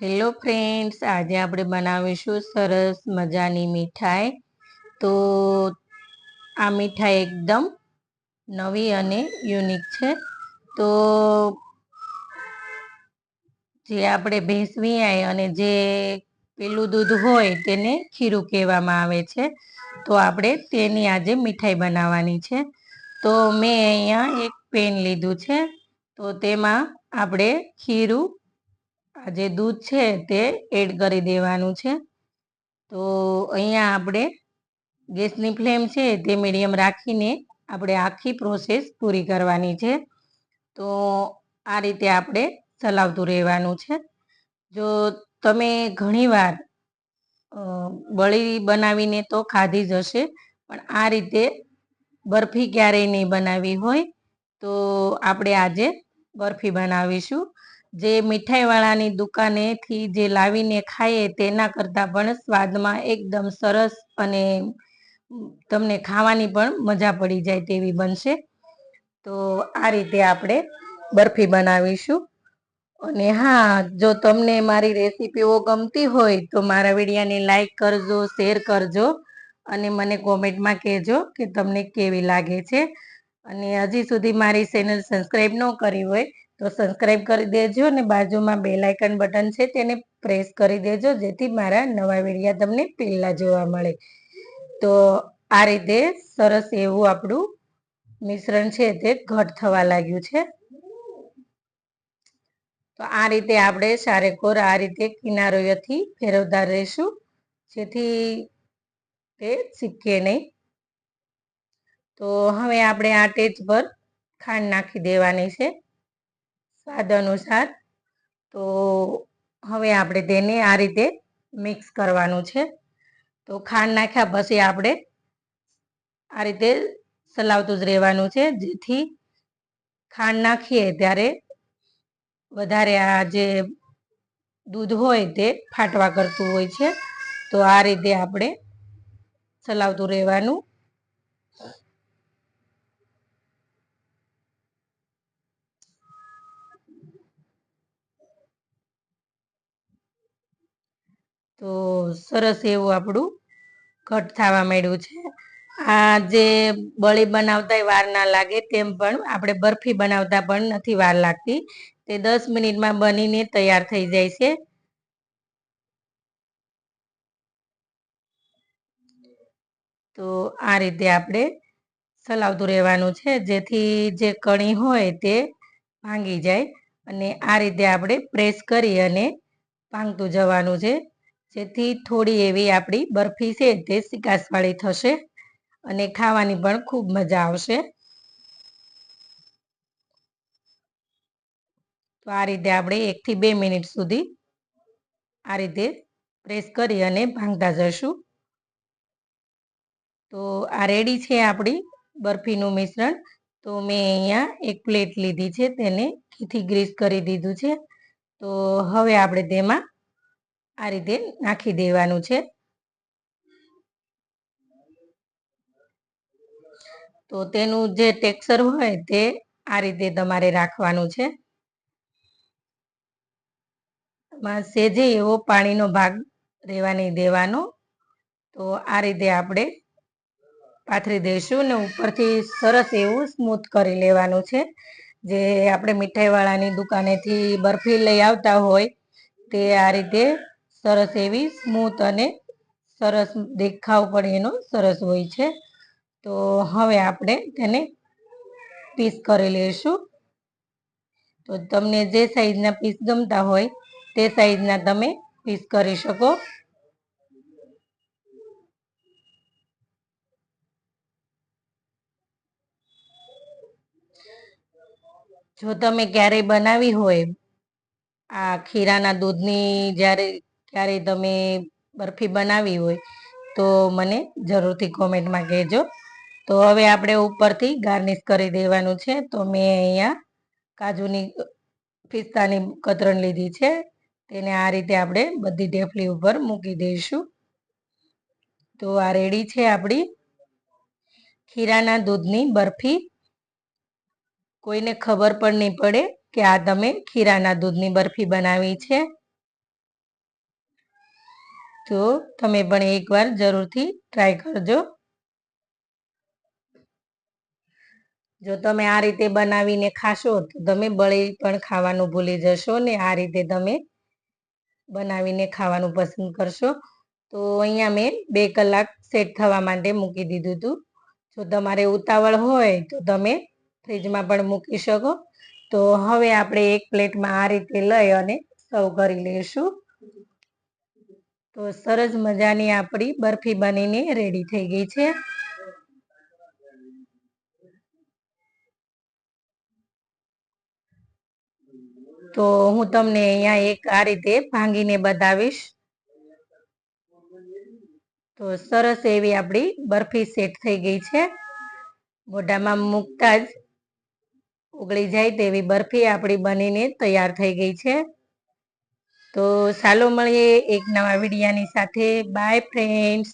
Hello friends આજે આપણે બનાવીશું સરસ મજાની મીઠાઈ. તો આ મીઠાઈ એકદમ નવી અને યુનિક છે. તો જે આપણે ભેંસવી આય અને જે પેલું દૂધ હોય તેને ખીરું કહેવામાં આવે છે. તો આપણે તેની આજે મીઠાઈ બનાવવાની છે. તો મેં અહીંયા એક પેન લીધું છે. તો તેમાં આપણે ખીરું આ જે દૂધ છે તે એડ કરી દેવાનું છે. તો અહીંયા આપણે ગેસની ફ્લેમ છે તે મીડિયમ રાખીને આપણે આખી પ્રોસેસ પૂરી કરવાની છે. તો આ રીતે આપણે ચલાવતું રહેવાનું છે. જો તમે ઘણીવાર બળી બનાવીને તો ખાધી જ હશે, પણ આ રીતે બરફી ક્યારેય નહીં બનાવી હોય, તો આપણે આજે બરફી બનાવીશું. જે મીઠાઈવાળાની દુકાનેથી જે લાવીને ખાઈએ તેના કરતાં પણ સ્વાદમાં એકદમ સરસ અને તમને ખાવાની પણ મજા પડી જાય તેવી બનશે. તો આ રીતે આપણે બરફી બનાવીશું. અને હા, જો તમને મારી રેસીપીઓ ગમતી હોય તો મારા વિડીયાને લાઈક કરજો, શેર કરજો અને મને કોમેન્ટમાં કહેજો કે તમને કેવી લાગે છે. અને હજી સુધી મારી ચેનલ સબસ્ક્રાઈબ ન કરી હોય તો સબસ્ક્રાઈબ કરી દેજો અને બાજુમાં બે આઇકન બટન છે તેને પ્રેસ કરી દેજો, જેથી મારા નવા વિડીયા તમને પહેલાં જોવા મળે. તો આ રીતે સરસ એવું આપણું મિશ્રણ છે તે ઘટ થવા લાગ્યું છે. તો આ રીતે આપણે સારેકોર આ રીતે કિનારોથી ફેરવતા રહીશું, જેથી તે ચીપકે નહીં. તો હવે આપણે આ ટેજ પર ખાંડ નાખી દેવાની છે. સ્વાદ અનુસાર તો હવે આપણે તેને આ રીતે મિક્સ કરવાનું છે. તો ખાંડ નાખ્યા પછી આપણે આ રીતે સલાવતું જ રહેવાનું છે. જેથી ખાંડ નાખીએ ત્યારે વધારે આ જે દૂધ હોય તે ફાટવા કરતું હોય છે. તો આ રીતે આપણે ચલાવતું રહેવાનું તો સરસ એવું આપણું ઘટ થવા માંડ્યું છે. આ જે બળી બનાવતા વાર ના લાગે તેમ પણ આપણે બરફી બનાવતા પણ નથી વાર લાગતી. તે દસ મિનિટમાં બનીને તૈયાર થઈ જાય છે. તો આ રીતે આપણે ચલાવતું રહેવાનું છે. જેથી જે કણી હોય તે ભાંગી જાય અને આ રીતે આપણે પ્રેસ કરી અને ભાંગતું જવાનું છે. જેથી થોડી એવી આપણી બરફી છે તે સિકાસવાળી થશે અને ખાવાની પણ ખૂબ મજા આવશે. તો આ રીતે આપણે એકથી બે મિનિટ સુધી આ રીતે પ્રેસ કરી અને ભાંગતા જશું તો આ રેડી છે આપણી બરફીનું મિશ્રણ. તો મેં અહીંયા એક પ્લેટ લીધી છે, તેને ઘીથી ગ્રીસ કરી દીધું છે. તો હવે આપણે તેમાં આ રીતે નાખી દેવાનું છે. તો તેનું જે ટેક્સચર હોય તે આ રીતે તમારે રાખવાનું છે. સેજે એવો પાણીનો ભાગ રહેવા નહીં દેવાનો. તો આ રીતે આપણે પાથરી દઈશું ને ઉપરથી સરસ એવું સ્મૂથ કરી લેવાનું છે. જે આપણે મીઠાઈવાળાની દુકાનેથી બરફી લઈ આવતા હોય તે આ રીતે સરસ એવી સ્મૂથ અને સરસ દેખાવ પણ એનો સરસ હોય છે. તો હવે આપણે તેને પીસ કરી લઈશું. તો તમને જે સાઈઝના પીસ ગમતા હોય તે સાઈઝના તમે પીસ કરી શકો. જો તમે ક્યારેય બનાવી હોય આ ખીરાના દૂધની જ્યારે ક્યારેય તમે બરફી બનાવી હોય, તો મને જરૂરથી કોમેન્ટમાં કહેજો. તો હવે આપણે ઉપરથી ગાર્નિશ કરી દેવાનું છે. તો મેં અહીંયા કાજુની પિસ્તાની કતરણ લીધી છે. તેને આ રીતે આપણે બધી ઢેફલી ઉપર મૂકી દઈશું. તો આ રેડી છે આપણી. ખીરાના દૂધની બરફી. કોઈને ખબર પણ નહીં પડે કે આ તમે ખીરાના દૂધની બરફી બનાવી છે. તો તમે પણ એકવાર જરૂરથી ટ્રાય કરજો. જો તમે આ રીતે બનાવીને ખાશો, તો તમે બળી પણ ખાવાનું ભૂલી જશો ને આ રીતે તમે બનાવીને ખાવાનું પસંદ કરશો. તો અહીંયા મેં બે કલાક સેટ થવા માટે મૂકી દીધું હતું. જો તમારે ઉતાવળ હોય તો તમે ફ્રીજમાં પણ મૂકી શકો. તો હવે આપણે એક પ્લેટમાં આ રીતે લઈ અને સર્વ કરી લઈશું. તો સરસ મજાની આપણી બરફી બનીને રેડી થઈ ગઈ છે. તો હું તમને અહીંયા એક આ રીતે ભાંગીને બતાવીશ. તો સરસ એવી આપણી બરફી સેટ થઈ ગઈ છે. મોઢામાં મૂકતા જ ઉગળી જાય તેવી બરફી આપણી બનીને તૈયાર થઈ ગઈ છે. તો ચાલો મળીએ એક નવા વિડીયાની સાથે. By friends